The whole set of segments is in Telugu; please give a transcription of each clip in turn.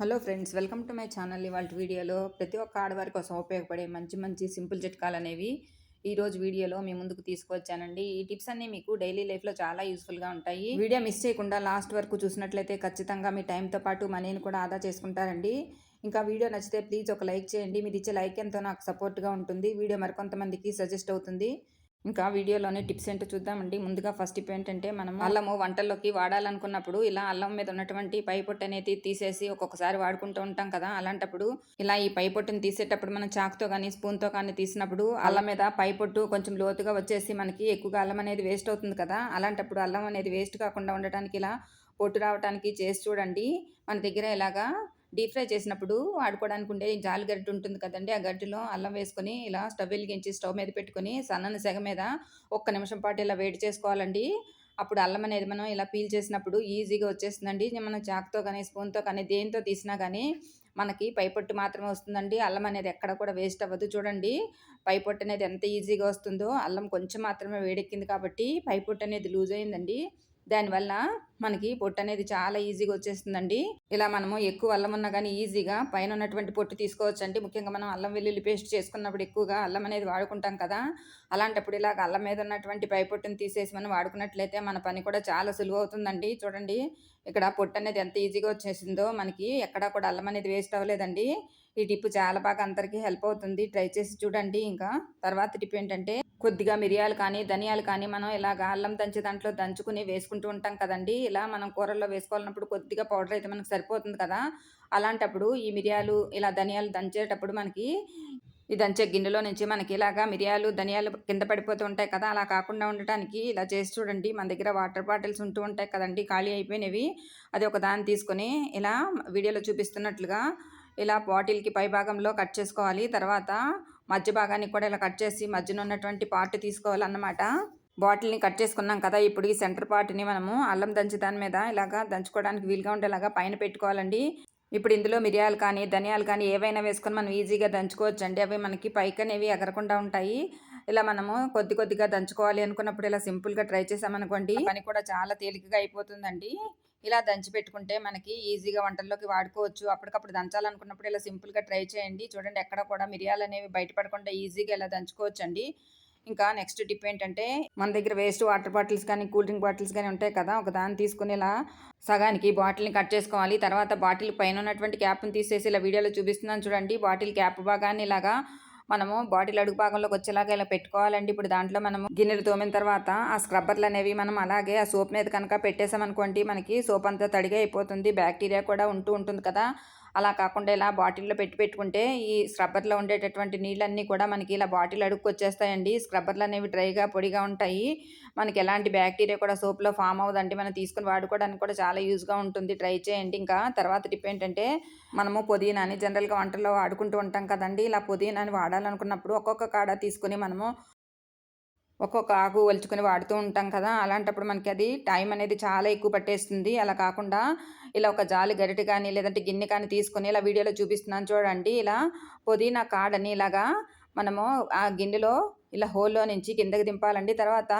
Hello friends welcome to my channel. ఇవాళ వీడియోలో ప్రతి ఒక్క ఆడవారి కోసం ఉపయోగపడే మంచి మంచి సింపుల్ చిట్కాలు అనేవి ఈరోజు వీడియోలో మీ ముందుకు తీసుకొచ్చానండి ఈ టిప్స్ అన్ని మీకు డైలీ లైఫ్లో చాలా యూస్ఫుల్గా ఉంటాయి. వీడియో మిస్ చేయకుండా లాస్ట్ వరకు చూసినట్లయితే ఖచ్చితంగా మీ టైంతో పాటు మనీని కూడా ఆదా చేసుకుంటారండి. ఇంకా వీడియో నచ్చితే ప్లీజ్ ఒక లైక్ చేయండి. మీరు ఇచ్చే లైక్ ఎంతో నాకు సపోర్ట్గా ఉంటుంది. వీడియో మరికొంతమందికి సజెస్ట్ అవుతుంది. ఇంకా వీడియోలోనే టిప్స్ ఏంటో చూద్దామండి. ముందుగా ఫస్ట్ టిప్ ఏంటంటే మనం అల్లము వంటల్లోకి వాడాలనుకున్నప్పుడు ఇలా అల్లం మీద ఉన్నటువంటి పై పొట్టు అనేది తీసేసి ఒక్కొక్కసారి వాడుకుంటూ ఉంటాం కదా. అలాంటప్పుడు ఇలా ఈ పై పొట్టుని తీసేటప్పుడు మనం చాకుతో కానీ స్పూన్తో కానీ తీసినప్పుడు అల్లం మీద పై పొట్టు కొంచెం లోతుగా వచ్చేసి మనకి ఎక్కువగా అల్లం అనేది వేస్ట్ అవుతుంది కదా. అలాంటప్పుడు అల్లం అనేది వేస్ట్ కాకుండా ఉండటానికి ఇలా పొట్టు రావడానికి చేసి చూడండి. మన దగ్గర ఇలాగా డీప్ ఫ్రై చేసినప్పుడు వాడుకోవడానికి ఉండే జాలి గడ్డి ఉంటుంది కదండి ఆ గడ్డిలో అల్లం వేసుకొని ఇలా స్టవ్ వెలిగించి స్టవ్ మీద పెట్టుకొని సన్నని సెగ మీద ఒక్క నిమిషం పాటు ఇలా వేడి చేసుకోవాలండి. అప్పుడు అల్లం అనేది మనం ఇలా పీల్ చేసినప్పుడు ఈజీగా వచ్చేస్తుందండి. మనం చాక్తో కానీ స్పూన్తో కానీ దేంతో తీసినా కానీ మనకి పైపొట్టు మాత్రమే వస్తుందండి. అల్లం అనేది ఎక్కడ కూడా వేస్ట్ అవ్వదు చూడండి. పైపొట్టు అనేది ఎంత ఈజీగా వస్తుందో అల్లం కొంచెం మాత్రమే వేడెక్కింది కాబట్టి పైపొట్టు అనేది లూజ్ అయిందండి. దానివల్ల మనకి పొట్టు అనేది చాలా ఈజీగా వచ్చేస్తుందండి. ఇలా మనము ఎక్కువ అల్లం ఉన్నా కానీ ఈజీగా పైన ఉన్నటువంటి పొట్టు తీసుకోవచ్చు అండి ముఖ్యంగా మనం అల్లం వెల్లుల్లి పేస్ట్ చేసుకున్నప్పుడు ఎక్కువగా అల్లం అనేది వాడుకుంటాం కదా. అలాంటప్పుడు ఇలాగ అల్లం మీద ఉన్నటువంటి పై పొట్టుని తీసేసి మనం వాడుకున్నట్లయితే మన పని కూడా చాలా సులువు అవుతుందండి. చూడండి ఇక్కడ పొట్టు అనేది ఎంత ఈజీగా వచ్చేసిందో మనకి ఎక్కడా కూడా అల్లం అనేది వేస్ట్ అవ్వలేదండి. ఈ టిప్ చాలా బాగా అందరికీ హెల్ప్ అవుతుంది. ట్రై చేసి చూడండి ఇంకా. తర్వాత టిప్ ఏంటంటే కొద్దిగా మిరియాలు కానీ ధనియాలు కానీ మనం ఇలా అల్లం దంచి దాంట్లో దంచుకుని వేసుకుంటూ ఉంటాం కదండి. ఇలా మనం కూరల్లో వేసుకోవాలన్నప్పుడు కొద్దిగా పౌడర్ అయితే మనకు సరిపోతుంది కదా. అలాంటప్పుడు ఈ మిరియాలు ఇలా ధనియాలు దంచేటప్పుడు మనకి ఈ దంచే గిన్నెలో నుంచి మనకి ఇలాగా మిరియాలు ధనియాలు కింద పడిపోతూ ఉంటాయి కదా. అలా కాకుండా ఉండటానికి ఇలా చేసి చూడండి. మన దగ్గర వాటర్ బాటిల్స్ ఉంటూ ఉంటాయి కదండి. ఖాళీ అయిపోయినవి. అది ఒక దాన్ని తీసుకొని ఇలా వీడియోలో చూపిస్తున్నట్లుగా ఇలా బాటిల్కి పై భాగంలో కట్ చేసుకోవాలి. తర్వాత మధ్య భాగాన్ని కూడా ఇలా కట్ చేసి మధ్యన ఉన్నటువంటి పార్ట్ తీసుకోవాలన్నమాట. బాటిల్ని కట్ చేసుకున్నాం కదా ఇప్పుడు ఈ సెంటర్ పార్ట్ని మనము అల్లం దంచి దాని మీద ఇలాగా దంచుకోవడానికి వీలుగా ఉండేలాగా పైన పెట్టుకోవాలండి. ఇప్పుడు ఇందులో మిరియాలు కానీ ధనియాలు కానీ ఏవైనా వేసుకొని మనం ఈజీగా దంచుకోవచ్చు అండి అవి మనకి పైకి అనేవి ఎగరకుండా ఉంటాయి. ఇలా మనము కొద్ది కొద్దిగా దంచుకోవాలి అనుకున్నప్పుడు ఇలా సింపుల్గా ట్రై చేసామనుకోండి పని కూడా చాలా తేలికగా అయిపోతుందండి. ఇలా దంచి పెట్టుకుంటే మనకి ఈజీగా వంటల్లోకి వాడుకోవచ్చు. అప్పటికప్పుడు దంచాలనుకున్నప్పుడు ఇలా సింపుల్గా ట్రై చేయండి. చూడండి ఎక్కడ కూడా మిరియాలు అనేవి బయటపడకుండా ఈజీగా ఇలా దంచుకోవచ్చు అండి ఇంకా నెక్స్ట్ టిప్ ఏంటంటే మన దగ్గర వేస్ట్ వాటర్ బాటిల్స్ కానీ కూల్ డ్రింక్ బాటిల్స్ కానీ ఉంటాయి కదా ఒక దాన్ని తీసుకుని ఇలా సగానికి బాటిల్ని కట్ చేసుకోవాలి. తర్వాత బాటిల్ పైన ఉన్నటువంటి క్యాప్ని తీసేసి ఇలా వీడియోలో చూపిస్తున్నాను చూడండి. బాటిల్ క్యాప్ భాగాన్ని ఇలాగా మనము బాటిల్ అడుగు భాగంలోకి వచ్చేలాగా ఇలా పెట్టుకోవాలండి. ఇప్పుడు దాంట్లో మనము గిన్నెలు తోమిన తర్వాత ఆ స్క్రబ్బర్లు అనేవి మనం అలాగే ఆ సోప్ మీద కనుక పెట్టేసామనుకోండి మనకి సోప్ అంతా తడిగా అయిపోతుంది. బ్యాక్టీరియా కూడా ఉంటూ ఉంటుంది కదా. అలా కాకుండా ఇలా బాటిల్లో పెట్టి పెట్టుకుంటే ఈ స్క్రబ్బర్లో ఉండేటటువంటి నీళ్ళన్నీ కూడా మనకి ఇలా బాటిల్ అడుక్కొచ్చేస్తాయండి. స్క్రబ్బర్లు అనేవి డ్రైగా పొడిగా ఉంటాయి. మనకి ఎలాంటి బ్యాక్టీరియా కూడా సోప్లో ఫామ్ అవ్వదండి. మనం తీసుకుని వాడుకోవడానికి కూడా చాలా యూజ్గా ఉంటుంది. ట్రై చేయండి. ఇంకా తర్వాత టిప్ ఏంటంటే మనము పుదీనాని జనరల్గా వంటల్లో వాడుకుంటూ ఉంటాం కదండి. ఇలా పుదీనాని వాడాలనుకున్నప్పుడు ఒక్కొక్క కాడ తీసుకుని మనము ఒక్కొక్క ఆకు ఒలుచుకొని వాడుతూ ఉంటాం కదా అలాంటప్పుడు మనకి అది టైం అనేది చాలా ఎక్కువ పట్టేస్తుంది. అలా కాకుండా ఇలా ఒక జాలి గరిటె కానీ లేదంటే గిన్నె కానీ తీసుకొని ఇలా వీడియోలో చూపిస్తున్నాను చూడండి. ఇలా పుదీనా కాడని ఇలాగా మనము ఆ గిన్నెలో ఇలా హోల్లో నుంచి కిందకి దింపాలండి. తర్వాత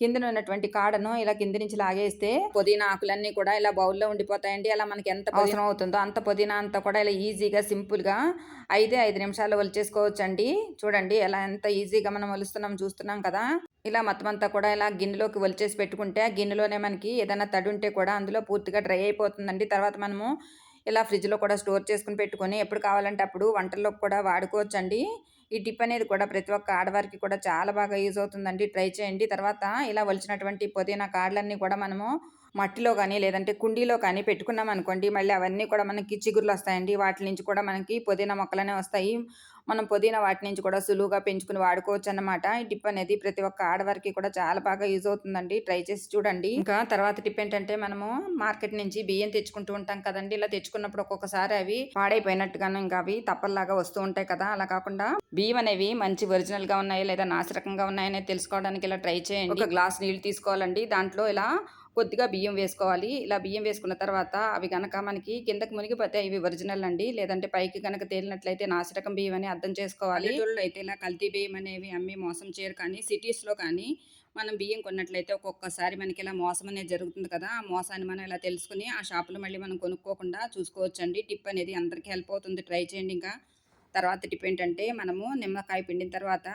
కింద ఉన్నటువంటి కాడను ఇలా కింద నుంచి లాగేస్తే పుదీనా ఆకులన్నీ కూడా ఇలా బౌల్లో ఉండిపోతాయండి. అలా మనకి ఎంత అవసరం అవుతుందో అంత పుదీనా అంతా కూడా ఇలా ఈజీగా సింపుల్గా అయితే ఐదు నిమిషాలు ఒలిచేసుకోవచ్చండి. చూడండి ఎలా ఎంత ఈజీగా మనం ఒలుస్తున్నాం చూస్తున్నాం కదా. ఇలా మొత్తం అంతా కూడా ఇలా గిన్నెలోకి ఒలిచేసి పెట్టుకుంటే ఆ గిన్నెలోనే మనకి ఏదైనా తడి ఉంటే కూడా అందులో పూర్తిగా డ్రై అయిపోతుందండి. తర్వాత మనము ఇలా ఫ్రిడ్జ్లో కూడా స్టోర్ చేసుకుని పెట్టుకొని ఎప్పుడు కావాలంటే అప్పుడు వంటల్లో కూడా వాడుకోవచ్చండి. ఈ టిప్ అనేది కూడా ప్రతి ఒక్క ఆడవారికి కూడా చాలా బాగా యూజ్ అవుతుందండి. ట్రై చేయండి. తర్వాత ఇలా వలిచినటువంటి పుదీనా కాడలన్నీ కూడా మనము మట్టిలో కానీ లేదంటే కుండీలో కానీ పెట్టుకున్నాం అనుకోండి మళ్ళీ అవన్నీ కూడా మనకి చిగురులు వస్తాయండి. వాటి నుంచి కూడా మనకి పుదీనా మొక్కలనే వస్తాయి. మనం పుదీనా వాటి నుంచి కూడా సులువుగా పెంచుకుని వాడుకోవచ్చు అన్నమాట ఈ టిప్ అనేది ప్రతి ఒక్క ఆడవారికి కూడా చాలా బాగా యూజ్ అవుతుందండి. ట్రై చేసి చూడండి. ఇంకా తర్వాత టిప్ ఏంటంటే మనము మార్కెట్ నుంచి బియ్యం తెచ్చుకుంటూ ఉంటాం కదండి. ఇలా తెచ్చుకున్నప్పుడు ఒక్కొక్కసారి అవి పాడైపోయినట్టుగాను ఇంకా అవి తప్పల్లాగా వస్తూ ఉంటాయి కదా. అలా కాకుండా బియ్యం అనేవి మంచి ఒరిజినల్గా ఉన్నాయి లేదా నాసిరకంగా ఉన్నాయనేది తెలుసుకోవడానికి ఇలా ట్రై చేయండి. ఒక గ్లాస్ నీళ్ళు తీసుకోవాలండి. దాంట్లో ఇలా కొద్దిగా బియ్యం వేసుకోవాలి. ఇలా బియ్యం వేసుకున్న తర్వాత అవి కనుక మనకి కిందకి మునిగిపోతే ఇవి ఒరిజినల్ అండి. లేదంటే పైకి కనుక తేలినట్లయితే నాసిరకం బియ్యం అని అర్థం చేసుకోవాలి. అయితే ఇలా కల్తీ బియ్యం అనేవి అమ్మి మోసం చేయరు. కానీ సిటీస్లో కానీ మనం బియ్యం కొన్నట్లయితే ఒక్కొక్కసారి మనకి ఇలా మోసం అనేది జరుగుతుంది కదా. ఆ మోసాన్ని మనం ఇలా తెలుసుకుని ఆ షాపులో మళ్ళీ మనం కొనుక్కోకుండా చూసుకోవచ్చండి. టిప్ అనేది అందరికీ హెల్ప్ అవుతుంది. ట్రై చేయండి ఇంకా. తర్వాత టిప్ ఏంటంటే మనము నిమ్మకాయ పిండిన తర్వాత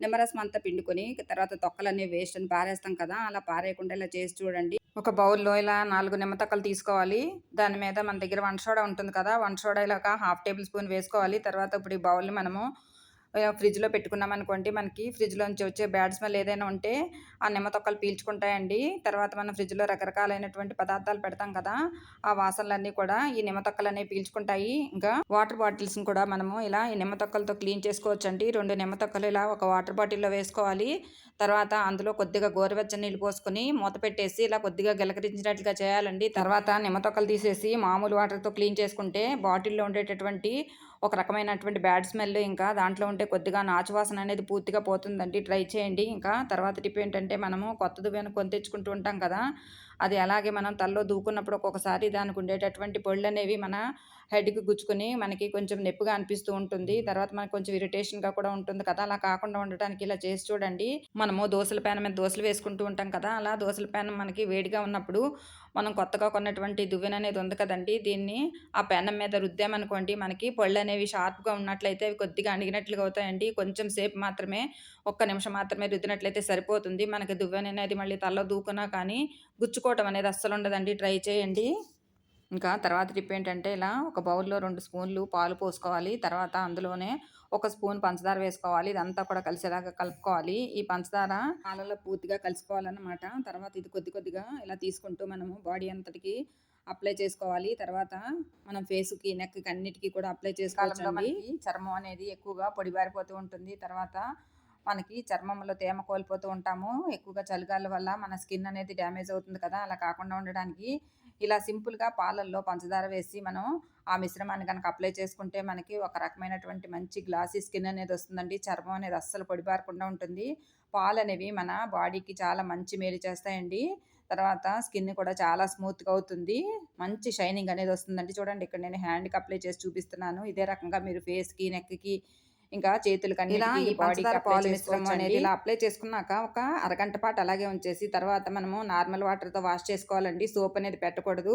నిమ్మరసం అంతా పిండుకొని తర్వాత తొక్కలన్నీ వేస్ట్ అని పారేస్తాం కదా అలా పారేయకుండా ఇలా చేసి చూడండి. ఒక బౌల్లో ఇలా నాలుగు నిమ్మతొక్కలు తీసుకోవాలి. దాని మీద మన దగ్గర వన్ సోడా ఉంటుంది కదా వన్ సోడా ఇలా హాఫ్ టేబుల్ స్పూన్ వేసుకోవాలి. తర్వాత ఇప్పుడు ఈ బౌల్ని మనము ఫ్రిడ్జ్లో పెట్టుకున్నాం అనుకోండి మనకి ఫ్రిడ్జ్లోంచి వచ్చే బ్యాడ్ స్మెల్ ఏదైనా ఉంటే ఆ నిమ్మ తొక్కలు పీల్చుకుంటాయండి. తర్వాత మనం ఫ్రిడ్జ్లో రకరకాలైనటువంటి పదార్థాలు పెడతాం కదా ఆ వాసనలన్నీ కూడా ఈ నిమ్మ తొక్కలు అనేవి పీల్చుకుంటాయి. ఇంకా వాటర్ బాటిల్స్ని కూడా మనము ఇలా ఈ నిమ్మ తొక్కలతో క్లీన్ చేసుకోవచ్చండి. రెండు నిమ్మ తొక్కలు ఇలా ఒక వాటర్ బాటిల్లో వేసుకోవాలి. తర్వాత అందులో కొద్దిగా గోరువెచ్చని నీళ్ళు పోసుకొని మూత పెట్టేసి ఇలా కొద్దిగా గిలకరించినట్లుగా చేయాలండి. తర్వాత నిమ్మ తొక్కలు తీసేసి మామూలు వాటర్తో క్లీన్ చేసుకుంటే బాటిల్లో ఉండేటటువంటి ఒక రకమైనటువంటి బ్యాడ్ స్మెల్ ఇంకా దాంట్లో ఉంటే కొద్దిగా నాచువాసన అనేది పూర్తిగా పోతుందండి. ట్రై చేయండి. ఇంకా తర్వాత టిప్ ఏంటంటే మనము కొత్త దువ్వెన కొని తెచ్చుకుంటూ ఉంటాం కదా అది అలాగే మనం తలలో దూకున్నప్పుడు ఒక్కొక్కసారి దానికి ఉండేటటువంటి పొళ్ళు అనేవి మన హెడ్కి గుచ్చుకొని మనకి కొంచెం నొప్పిగా అనిపిస్తూ ఉంటుంది. తర్వాత మనకి కొంచెం ఇరిటేషన్గా కూడా ఉంటుంది కదా. అలా కాకుండా ఉండటానికి ఇలా చేసి చూడండి. మనము దోశల ప్యాన్ మీద దోశలు వేసుకుంటూ ఉంటాం కదా. అలా దోశల ప్యాన్ మనకి వేడిగా ఉన్నప్పుడు మనం కొత్తగా కొన్నటువంటి దువ్వెన అనేది ఉంది కదండి. దీన్ని ఆ పెనం మీద రుద్దామనుకోండి మనకి పళ్ళు అనేవి షార్ప్గా ఉన్నట్లయితే అవి కొద్దిగా అణిగినట్లుగా అవుతాయండి. కొంచెం సేపు మాత్రమే ఒక్క నిమిషం మాత్రమే రుద్దినట్లయితే సరిపోతుంది. మనకి దువ్వెన అనేది మళ్ళీ తలలో దూకున్నా కానీ గుచ్చుకోవటం అనేది అస్సలు ఉండదండి. ట్రై చేయండి. ఇంకా తర్వాత టిప్ ఏంటంటే ఇలా ఒక బౌల్లో రెండు స్పూన్లు పాలు పోసుకోవాలి. తర్వాత అందులోనే ఒక స్పూన్ పంచదార వేసుకోవాలి. ఇదంతా కూడా కలిసేలాగా కలుపుకోవాలి. ఈ పంచదార పాలలో పూర్తిగా కలుసుకోవాలన్నమాట. తర్వాత ఇది కొద్ది కొద్దిగా ఇలా తీసుకుంటూ మనము బాడీ అంతటికి అప్లై చేసుకోవాలి. తర్వాత మనం ఫేస్కి నెక్కి అన్నిటికీ కూడా అప్లై చేసుకోవాలి చర్మం అనేది ఎక్కువగా పొడిబారిపోతూ ఉంటుంది. తర్వాత మనకి చర్మంలో తేమ కోల్పోతూ ఉంటాము. ఎక్కువగా చలిగాల వల్ల మన స్కిన్ అనేది డ్యామేజ్ అవుతుంది కదా. అలా కాకుండా ఉండడానికి ఇలా సింపుల్గా పాలల్లో పంచదార వేసి మనం ఆ మిశ్రమాన్ని కనుక అప్లై చేసుకుంటే మనకి ఒక రకమైనటువంటి మంచి గ్లాసీ స్కిన్ అనేది వస్తుందండి. చర్మం అనేది అస్సలు పొడిబారకుండా ఉంటుంది. పాలు అనేవి మన బాడీకి చాలా మంచి మేలు చేస్తాయండి. తర్వాత స్కిన్ కూడా చాలా స్మూత్గా అవుతుంది. మంచి షైనింగ్ అనేది వస్తుందండి. చూడండి ఇక్కడ నేను హ్యాండ్కి అప్లై చేసి చూపిస్తున్నాను. ఇదే రకంగా మీరు ఫేస్కి నెక్కి ఇంకా చేతులకి ఇలా ఈ పంచదార పాలు మిశ్రమం అనేది ఇలా అప్లై చేసుకున్నాక ఒక అరగంట పాటు అలాగే ఉంచేసి తర్వాత మనము నార్మల్ వాటర్తో వాష్ చేసుకోవాలండి. సోప్ అనేది పెట్టకూడదు.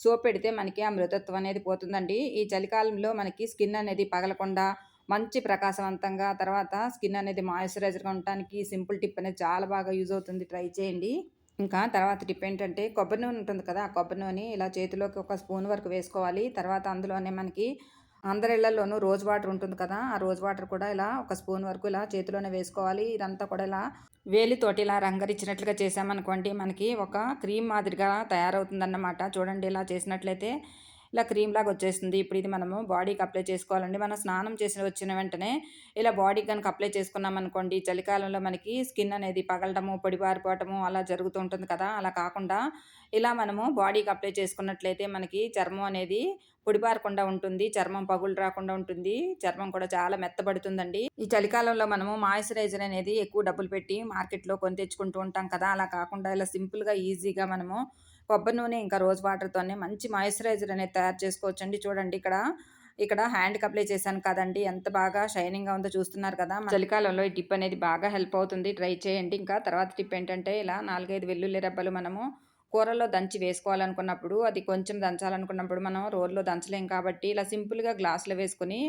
సోప్ పెడితే మనకి ఆ మృతత్వం అనేది పోతుందండి. ఈ చలికాలంలో మనకి స్కిన్ అనేది పగలకుండా మంచి ప్రకాశవంతంగా తర్వాత స్కిన్ అనేది మాయిశ్చరైజర్గా ఉండటానికి సింపుల్ టిప్ అనేది చాలా బాగా యూజ్ అవుతుంది. ట్రై చేయండి. ఇంకా తర్వాత టిప్ ఏంటంటే కొబ్బరి నూనె ఉంటుంది కదా ఆ కొబ్బరి నూనె ఇలా చేతిలోకి ఒక స్పూన్ వరకు వేసుకోవాలి. తర్వాత అందులోనే మనకి అందరి ఇళ్ళలోనూ రోజ్ వాటర్ ఉంటుంది కదా ఆ రోజ్ వాటర్ కూడా ఇలా ఒక స్పూన్ వరకు ఇలా చేతిలోనే వేసుకోవాలి. ఇదంతా కూడా ఇలా వేలితోటి ఇలా రంగరిచ్చినట్లుగా చేసామనుకోండి మనకి ఒక క్రీమ్ మాదిరిగా తయారవుతుందన్నమాట. చూడండి ఇలా చేసినట్లయితే ఇలా క్రీమ్ లాగా వచ్చేస్తుంది. ఇప్పుడు ఇది మనము బాడీకి అప్లై చేసుకోవాలండి. మనం స్నానం చేసి వచ్చిన వెంటనే ఇలా బాడీకి కనుక అప్లై చేసుకున్నాం అనుకోండి చలికాలంలో మనకి స్కిన్ అనేది పగలటము పొడిబారిపోవటము అలా జరుగుతూ ఉంటుంది కదా! అలా కాకుండా ఇలా మనము బాడీకి అప్లై చేసుకున్నట్లయితే మనకి చర్మం అనేది పొడిబారకుండా ఉంటుంది చర్మం పగులు రాకుండా ఉంటుంది చర్మం కూడా చాలా మెత్తబడుతుందండి. ఈ చలికాలంలో మనము మాయిశ్చరైజర్ అనేది ఎక్కువ డబ్బులు పెట్టి మార్కెట్లో కొని తెచ్చుకుంటూ ఉంటాం కదా! అలా కాకుండా ఇలా సింపుల్గా ఈజీగా మనము కొబ్బరి నూనె ఇంకా రోజ్ వాటర్తోనే మంచి మాయిశ్చరైజర్ అనేది తయారు చేసుకోవచ్చండి. చూడండి ఇక్కడ ఇక్కడ హ్యాండ్కి అప్లై చేశాను కదండి. ఎంత బాగా షైనింగ్గా ఉందో చూస్తున్నారు కదా. చలికాలంలో ఈ టిప్ అనేది బాగా హెల్ప్ అవుతుంది. ట్రై చేయండి. ఇంకా తర్వాత టిప్ ఏంటంటే ఇలా నాలుగైదు వెల్లుల్లి రెబ్బలు మనము కూరలో దంచి వేసుకోవాలనుకున్నప్పుడు అది కొంచెం దంచాలనుకున్నప్పుడు మనం రోల్లో దంచలేం కాబట్టి ఇలా సింపుల్గా గ్లాసులో వేసుకొని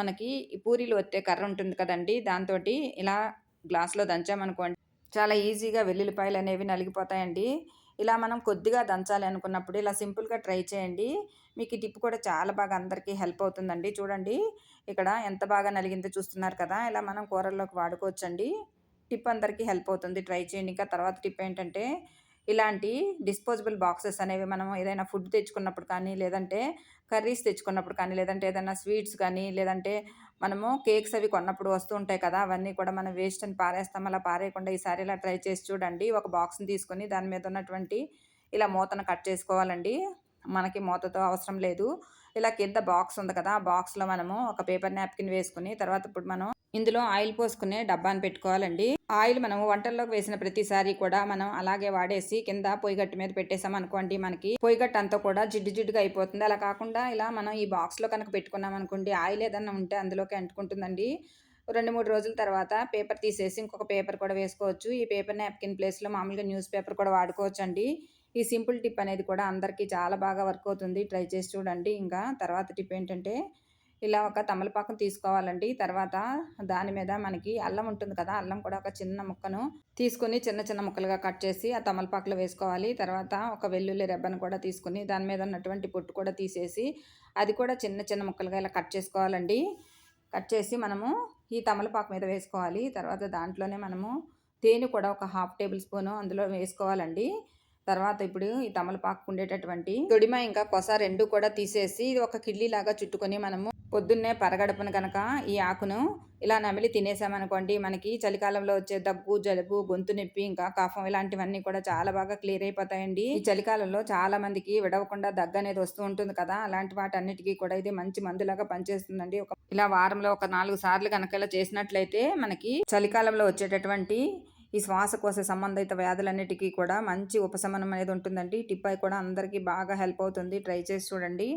మనకి పూరీలు వచ్చే కర్ర ఉంటుంది కదండి. దాంతో ఇలా గ్లాస్లో దంచామనుకోండి చాలా ఈజీగా వెల్లుల్లిపాయలు అనేవి నలిగిపోతాయండి. ఇలా మనం కొద్దిగా దంచాలి అనుకున్నప్పుడు ఇలా సింపుల్గా ట్రై చేయండి. మీకు ఈ టిప్ కూడా చాలా బాగా అందరికీ హెల్ప్ అవుతుందండి. చూడండి ఇక్కడ ఎంత బాగా నలిగిందో చూస్తున్నారు కదా ఇలా మనం కూరల్లోకి వాడుకోవచ్చండి. టిప్ అందరికీ హెల్ప్ అవుతుంది. ట్రై చేయండి. ఇంకా తర్వాత టిప్ ఏంటంటే ఇలాంటి డిస్పోజబుల్ బాక్సెస్ అనేవి మనం ఏదైనా ఫుడ్ తెచ్చుకున్నప్పుడు కానీ లేదంటే కర్రీస్ తెచ్చుకున్నప్పుడు కానీ లేదంటే ఏదైనా స్వీట్స్ కానీ లేదంటే మనము కేక్స్ అవి కొన్నప్పుడు వస్తూ ఉంటాయి కదా అవన్నీ కూడా మనం వేస్ట్ అని పారేస్తాం. అలా పారేయకుండా ఈసారి ఇలా ట్రై చేసి చూడండి. ఒక బాక్స్ని తీసుకొని దాని మీద ఉన్నటువంటి ఇలా మూతను కట్ చేసుకోవాలండి. మనకి మూతతో అవసరం లేదు. ఇలా కింద బాక్స్ ఉంది కదా ఆ బాక్స్లో మనము ఒక పేపర్ నాప్కిన్ వేసుకుని తర్వాత ఇప్పుడు మనం ఇందులో ఆయిల్ పోసుకునే డబ్బాను పెట్టుకోవాలండి. ఆయిల్ మనం వంటల్లోకి వేసిన ప్రతిసారి కూడా మనం అలాగే వాడేసి కింద పొయ్యిగట్టు మీద పెట్టేసాం అనుకోండి మనకి పొయ్యిగట్టు అంతా కూడా జిడ్డు జిడ్డుగా అయిపోతుంది. అలా కాకుండా ఇలా మనం ఈ బాక్స్లో కనుక పెట్టుకున్నాం అనుకోండి ఆయిల్ ఏదన్నా ఉంటే అందులోకి అంటుకుంటుందండి. రెండు మూడు రోజుల తర్వాత పేపర్ తీసేసి ఇంకొక పేపర్ కూడా వేసుకోవచ్చు. ఈ పేపర్ నాప్కిన్ ప్లేస్లో మామూలుగా న్యూస్ పేపర్ కూడా వాడుకోవచ్చు అండి ఈ సింపుల్ టిప్ అనేది కూడా అందరికీ చాలా బాగా వర్క్ అవుతుంది. ట్రై చేసి చూడండి. ఇంకా తర్వాత టిప్ ఏంటంటే ఇలా ఒక తమలపాకం తీసుకోవాలండి. తర్వాత దాని మీద మనకి అల్లం ఉంటుంది కదా అల్లం కూడా ఒక చిన్న ముక్కను తీసుకొని చిన్న చిన్న ముక్కలుగా కట్ చేసి ఆ తమలపాకులో వేసుకోవాలి. తర్వాత ఒక వెల్లుల్లి రెబ్బను కూడా తీసుకుని దాని మీద ఉన్నటువంటి పొట్టు కూడా తీసేసి అది కూడా చిన్న చిన్న ముక్కలుగా ఇలా కట్ చేసుకోవాలండి. కట్ చేసి మనము ఈ తమలపాకు మీద వేసుకోవాలి. తర్వాత దాంట్లోనే మనము తేనె కూడా ఒక హాఫ్ టేబుల్ స్పూను అందులో వేసుకోవాలండి. తర్వాత ఇప్పుడు ఈ తమలపాకు ఉండేటటువంటి తొడిమ ఇంకా కొస రెండు కూడా తీసేసి ఇది ఒక కిడ్లీ లాగా చుట్టుకొని మనము పొద్దున్నే పరగడపను కనుక ఈ ఆకును ఇలా నమిలి తినేసామనుకోండి మనకి చలికాలంలో వచ్చే దగ్గు జలుబు గొంతు నొప్పి ఇంకా కఫం ఇలాంటివన్నీ కూడా చాలా బాగా క్లియర్ అయిపోతాయండి. ఈ చలికాలంలో చాలా మందికి విడవకుండా దగ్గు అనేది వస్తూ ఉంటుంది కదా అలాంటి వాటన్నిటికీ కూడా ఇది మంచి మందులాగా పనిచేస్తుందండి. ఒక ఇలా వారంలో ఒక నాలుగు సార్లు కనుక ఇలా చేసినట్లయితే మనకి చలికాలంలో వచ్చేటటువంటి ఈ శ్వాసకోశ సంబంధిత వ్యాధులన్నిటికీ కూడా మంచి ఉపశమనం అనేది ఉంటుందండి. టిప్పై కూడా అందరికీ బాగా హెల్ప్ అవుతుంది. ట్రై చేసి చూడండి.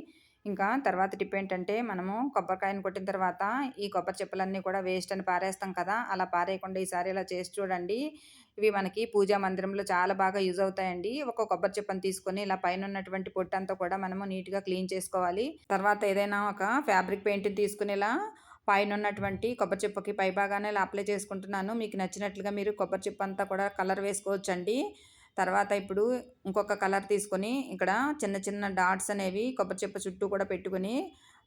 ఇంకా తర్వాత టిప్ ఏంటంటే మనము కొబ్బరికాయను కొట్టిన తర్వాత ఈ కొబ్బరి చెప్పులన్నీ కూడా వేస్ట్ అని పారేస్తాం కదా అలా పారేయకుండా ఈసారి ఇలా చేసి చూడండి. ఇవి మనకి పూజా మందిరంలో చాలా బాగా యూజ్ అవుతాయండి. ఒక కొబ్బరి చెప్పని తీసుకొని ఇలా పైన ఉన్నటువంటి పొట్టంతా కూడా మనము నీట్గా క్లీన్ చేసుకోవాలి. తర్వాత ఏదైనా ఒక ఫ్యాబ్రిక్ పెయింట్ తీసుకుని ఇలా పైన ఉన్నటువంటి కొబ్బరి చెప్పకి పైభాగానే ఇలా అప్లై చేసుకుంటున్నాను. మీకు నచ్చినట్లుగా మీరు కొబ్బరి చెప్పు అంతా కూడా కలర్ వేసుకోవచ్చండి. తర్వాత ఇప్పుడు ఇంకొక కలర్ తీసుకొని ఇక్కడ చిన్న చిన్న డాట్స్ అనేవి కొబ్బరి చెప్ప చుట్టూ కూడా పెట్టుకుని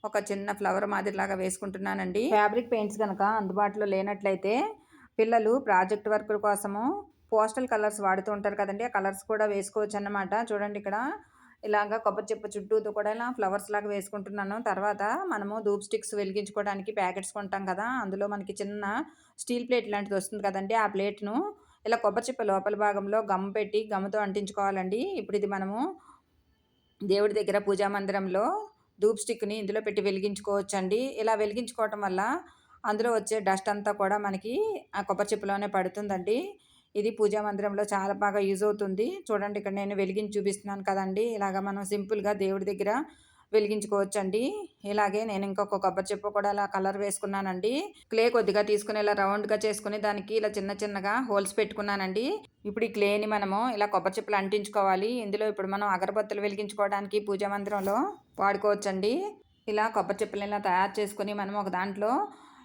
ఒక చిన్న ఫ్లవర్ మాదిరిలాగా వేసుకుంటున్నానండి. ఫ్యాబ్రిక్ పెయింట్స్ కనుక అందుబాటులో లేనట్లయితే పిల్లలు ప్రాజెక్ట్ వర్క్ కోసము పోస్టల్ కలర్స్ వాడుతూ ఉంటారు కదండి. ఆ కలర్స్ కూడా వేసుకోవచ్చు అన్నమాట. చూడండి ఇక్కడ ఇలాగా కొబ్బరి చెప్ప చుట్టూతో కూడా ఇలా ఫ్లవర్స్ లాగా వేసుకుంటున్నాను. తర్వాత మనము ధూప్ స్టిక్స్ వెలిగించుకోవడానికి ప్యాకెట్స్ కొంటాం కదా. అందులో మనకి చిన్న స్టీల్ ప్లేట్ లాంటిది వస్తుంది కదండి. ఆ ప్లేట్ను ఇలా కొబ్బరి చిప్ప లోపల భాగంలో గమ్ పెట్టి గమ్తో అంటించుకోవాలండి. ఇప్పుడు ఇది మనము దేవుడి దగ్గర పూజా మందిరంలో ధూప్ స్టిక్ని ఇందులో పెట్టి వెలిగించుకోవచ్చండి. ఇలా వెలిగించుకోవటం వల్ల అందులో వచ్చే డస్ట్ అంతా కూడా మనకి ఆ కొబ్బరి చిప్పలోనే పడుతుందండి. ఇది పూజా మందిరంలో చాలా బాగా యూజ్ అవుతుంది. చూడండి ఇక్కడ నేను వెలిగించి చూపిస్తున్నాను కదండి. ఇలాగ మనం సింపుల్గా దేవుడి దగ్గర వెలిగించుకోవచ్చు అండి ఇలాగే నేను ఇంకొక కొబ్బరి చెప్పు కూడా అలా కలర్ వేసుకున్నానండి. క్లే కొద్దిగా తీసుకుని ఇలా రౌండ్గా చేసుకుని దానికి ఇలా చిన్న చిన్నగా హోల్స్ పెట్టుకున్నానండి. ఇప్పుడు ఈ క్లేని మనము ఇలా కొబ్బరి చెప్పులు అంటించుకోవాలి. ఇందులో ఇప్పుడు మనం అగరబత్తులు వెలిగించుకోవడానికి పూజా మందిరంలో వాడుకోవచ్చండి. ఇలా కొబ్బరి చెప్పులు ఇలా తయారు చేసుకుని మనం ఒక దాంట్లో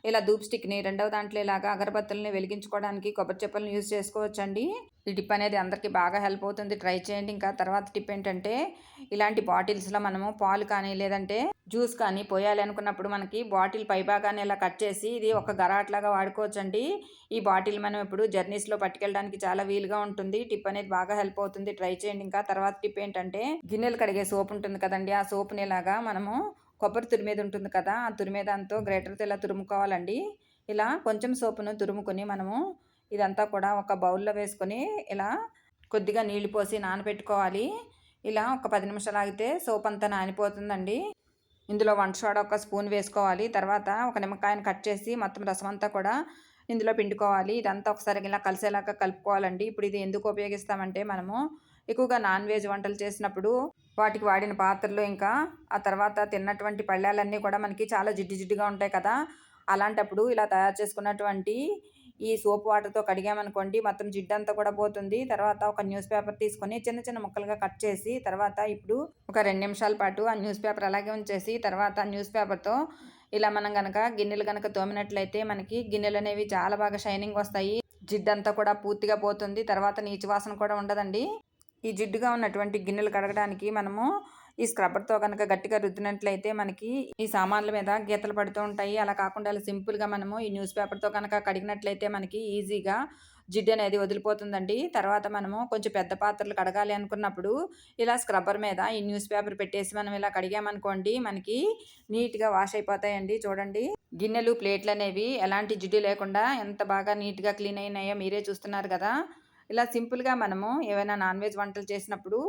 ఇలా ధూప్ స్టిక్ని రెండవ దాంట్లో ఇలాగా అగరబత్తులని వెలిగించుకోవడానికి కొబ్బరి చెప్పలను యూజ్ చేసుకోవచ్చండి. ఈ టిప్ అనేది అందరికీ బాగా హెల్ప్ అవుతుంది. ట్రై చేయండి. ఇంకా తర్వాత టిప్ ఏంటంటే ఇలాంటి బాటిల్స్లో మనము పాలు కానీ లేదంటే జ్యూస్ కానీ పోయాలి అనుకున్నప్పుడు మనకి బాటిల్ పైభాగాన్ని ఇలా కట్ చేసి ఇది ఒక గరాట్లాగా వాడుకోవచ్చండి. ఈ బాటిల్ మనం ఇప్పుడు జర్నీస్లో పట్టుకెళ్ళడానికి చాలా వీలుగా ఉంటుంది. టిప్ అనేది బాగా హెల్ప్ అవుతుంది. ట్రై చేయండి. ఇంకా తర్వాత టిప్ ఏంటంటే గిన్నెలు కడిగే సోప్ ఉంటుంది కదండి. ఆ సోప్ని ఇలాగా మనము కొబ్బరి తురిమేది ఉంటుంది కదా ఆ తురిమేదంతో గ్రేటర్తో ఇలా తురుముకోవాలండి. ఇలా కొంచెం సోపును తురుముకొని మనము ఇదంతా కూడా ఒక బౌల్లో వేసుకొని ఇలా కొద్దిగా నీళ్ళు పోసి నానబెట్టుకోవాలి. ఇలా ఒక పది నిమిషాలు ఆగితే సోప్ అంతా నానిపోతుందండి. ఇందులో వంట సోడా ఒక స్పూన్ వేసుకోవాలి. తర్వాత ఒక నిమ్మకాయను కట్ చేసి మొత్తం రసం అంతా కూడా ఇందులో పిండుకోవాలి. ఇదంతా ఒకసారి ఇలా కలిసేలాగా కలుపుకోవాలండి. ఇప్పుడు ఇది ఎందుకు ఉపయోగిస్తామంటే మనము ఎక్కువగా నాన్ వెజ్ వంటలు చేసినప్పుడు వాటికి వాడిన పాత్రలు ఇంకా ఆ తర్వాత తిన్నటువంటి పళ్ళాలన్నీ కూడా మనకి చాలా జిడ్డు జిడ్డుగా ఉంటాయి కదా. అలాంటప్పుడు ఇలా తయారు చేసుకున్నటువంటి ఈ సోప్ వాటర్తో కడిగామనుకోండి మొత్తం జిడ్డంతా కూడా పోతుంది. తర్వాత ఒక న్యూస్ పేపర్ తీసుకొని చిన్న చిన్న ముక్కలుగా కట్ చేసి తర్వాత ఇప్పుడు ఒక రెండు నిమిషాల పాటు ఆ న్యూస్ పేపర్ అలాగే ఉంచేసి తర్వాత న్యూస్ పేపర్తో ఇలా మనం కనుక గిన్నెలు కనుక తోమినట్లయితే మనకి గిన్నెలు అనేవి చాలా బాగా షైనింగ్ వస్తాయి. జిడ్డంతా కూడా పూర్తిగా పోతుంది. తర్వాత నీచు వాసన కూడా ఉండదండి. ఈ జిడ్డుగా ఉన్నటువంటి గిన్నెలు కడగడానికి మనము ఈ స్క్రబ్బర్తో కనుక గట్టిగా రుద్దినట్లయితే మనకి ఈ సామాన్ల మీద గీతలు పడుతూ ఉంటాయి. అలా కాకుండా అలా సింపుల్గా మనము ఈ న్యూస్ పేపర్తో కనుక కడిగినట్లయితే మనకి ఈజీగా జిడ్డు అనేది వదిలిపోతుందండి. తర్వాత మనము కొంచెం పెద్ద పాత్రలు కడగాలి అనుకున్నప్పుడు ఇలా స్క్రబ్బర్ మీద ఈ న్యూస్ పేపర్ పెట్టేసి మనం ఇలా కడిగామనుకోండి మనకి నీట్గా వాష్ అయిపోతాయండి. చూడండి. గిన్నెలు ప్లేట్లు అనేవి ఎలాంటి జిడ్డు లేకుండా ఎంత బాగా నీట్గా క్లీన్ అయినాయో మీరే చూస్తున్నారు కదా. ఇలా సింపుల్గా మనము ఏవైనా నాన్ వెజ్ వంటలు చేసినప్పుడు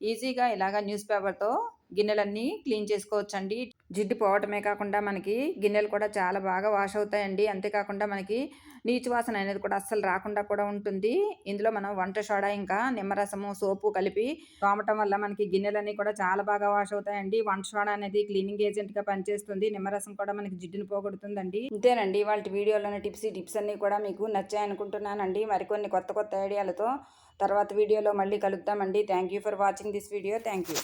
ఈజీగా ఇలాగ న్యూస్ పేపర్తో గిన్నెలన్నీ క్లీన్ చేసుకోవచ్చండి. జిడ్డు పోవటమే కాకుండా మనకి గిన్నెలు కూడా చాలా బాగా వాష్ అవుతాయండి. అంతేకాకుండా మనకి నీచు వాసన అనేది కూడా అస్సలు రాకుండా కూడా ఉంటుంది. ఇందులో మనం వంట సోడా ఇంకా నిమ్మరసము సోపు కలిపి తోమటం వల్ల మనకి గిన్నెలన్నీ కూడా చాలా బాగా వాష్ అవుతాయండి. వంట సోడా అనేది క్లీనింగ్ ఏజెంట్గా పనిచేస్తుంది. నిమ్మరసం కూడా మనకి జిడ్డును పోగొడుతుందండి. ఇంతేనండి. వాళ్ళ వీడియోలోని టిప్స్ ఈ టిప్స్ అన్నీ కూడా మీకు నచ్చాయి అనుకుంటున్నానండి మరికొన్ని కొత్త కొత్త ఐడియాలతో తర్వాత వీడియోలో మళ్ళీ కలుద్దామండి. Thank you for watching this video thank you